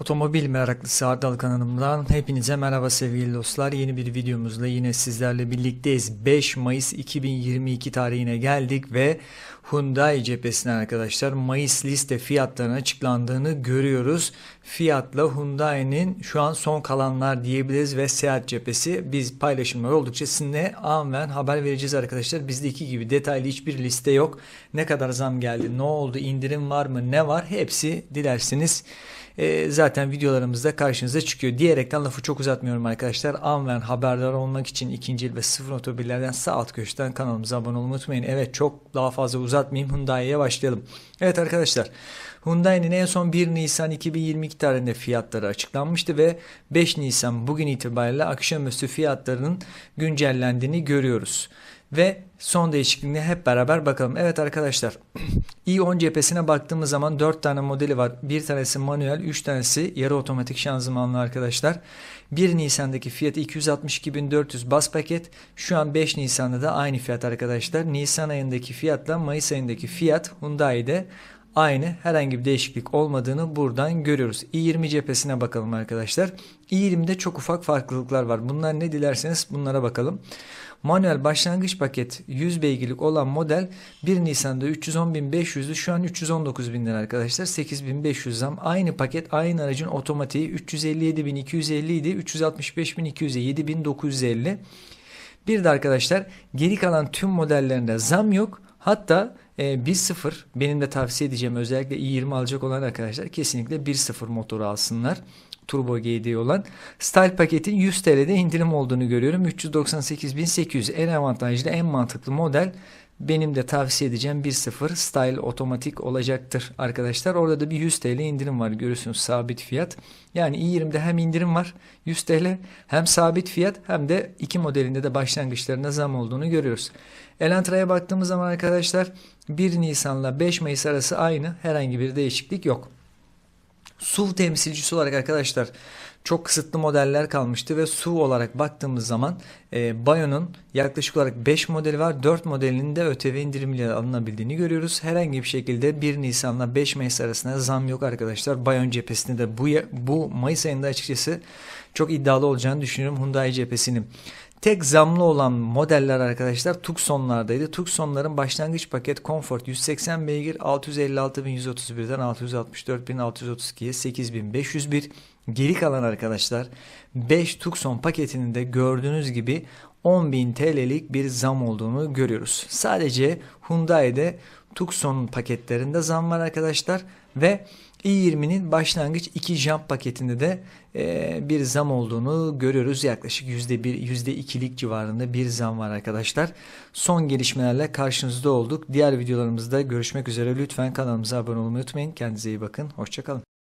Otomobil meraklısı Ardal kanalımdan hepinize merhaba sevgili dostlar. Yeni bir videomuzla yine sizlerle birlikteyiz. 5 Mayıs 2022 tarihine geldik ve Hyundai cephesine arkadaşlar Mayıs liste fiyatlarının açıklandığını görüyoruz. Fiyatla Hyundai'nin şu an son kalanlar diyebiliriz ve Seat cephesi biz paylaşımlar oldukça sizinle anven haber vereceğiz arkadaşlar. Bizdeki gibi detaylı hiçbir liste yok. Ne kadar zam geldi, ne oldu, indirim var mı, ne var hepsi dilerseniz e, zaten videolarımızda karşınıza çıkıyor. Diyerekten lafı çok uzatmıyorum arkadaşlar. Anven haberdar olmak için ikinci ve sıfır otomobillerden sağ alt köşeden kanalımıza abone olmayı unutmayın. Evet çok daha fazla uzatmayayım. Hyundai'ye başlayalım. Evet arkadaşlar Hyundai'nin en son 1 Nisan 2022 tarihinde fiyatları açıklanmıştı ve 5 Nisan bugün itibariyle akşamüstü fiyatlarının güncellendiğini görüyoruz. Ve son değişikliğine hep beraber bakalım. Evet arkadaşlar i10 cephesine baktığımız zaman 4 tane modeli var. Bir tanesi manuel, 3 tanesi yarı otomatik şanzımanlı arkadaşlar. 1 Nisan'daki fiyatı 262.400 bas paket. Şu an 5 Nisan'da da aynı fiyat arkadaşlar. Nisan ayındaki fiyatla Mayıs ayındaki fiyat Hyundai'de aynı herhangi bir değişiklik olmadığını buradan görüyoruz. i20 cephesine bakalım arkadaşlar. i20'de çok ufak farklılıklar var. Bunlar ne dilerseniz bunlara bakalım. Manuel başlangıç paket 100 beygirlik olan model 1 Nisan'da 310.500'dü şu an 319.000 lira arkadaşlar 8.500 zam aynı paket aynı aracın otomatiği 357.250 idi 365.200'e 7.950 bir de arkadaşlar geri kalan tüm modellerinde zam yok hatta e, 1.0 benim de tavsiye edeceğim özellikle i20 alacak olan arkadaşlar kesinlikle 1.0 motoru alsınlar. Turbo GD olan Style paketin 100 TL'de indirim olduğunu görüyorum. 398.800 en avantajlı en mantıklı model benim de tavsiye edeceğim 1.0 Style otomatik olacaktır arkadaşlar. Orada da bir 100 TL indirim var görüyorsunuz sabit fiyat. Yani i20'de hem indirim var 100 TL hem sabit fiyat hem de iki modelinde de başlangıçlarında zam olduğunu görüyoruz. Elantra'ya baktığımız zaman arkadaşlar 1 Nisan'la 5 Mayıs arası aynı herhangi bir değişiklik yok. SUV temsilcisi olarak arkadaşlar çok kısıtlı modeller kalmıştı ve SUV olarak baktığımız zaman e, Bayo'nun yaklaşık olarak 5 modeli var. 4 modelinin de ÖTV indirimiyle alınabildiğini görüyoruz. Herhangi bir şekilde 1 Nisan'la 5 Mayıs arasında zam yok arkadaşlar. Bayon cephesinde de bu, bu Mayıs ayında açıkçası çok iddialı olacağını düşünüyorum Hyundai cephesinin. Tek zamlı olan modeller arkadaşlar Tucson'lardaydı. Tucson'ların başlangıç paket Comfort 180 beygir 656.131'den 664.632'ye 8.501. Geri kalan arkadaşlar 5 Tucson paketinin de gördüğünüz gibi 10.000 TL'lik bir zam olduğunu görüyoruz. Sadece Hyundai'de Tucson paketlerinde zam var arkadaşlar ve i20'nin başlangıç 2 jump paketinde de e, bir zam olduğunu görüyoruz. Yaklaşık %1, %2'lik civarında bir zam var arkadaşlar. Son gelişmelerle karşınızda olduk. Diğer videolarımızda görüşmek üzere. Lütfen kanalımıza abone olmayı unutmayın. Kendinize iyi bakın. Hoşçakalın.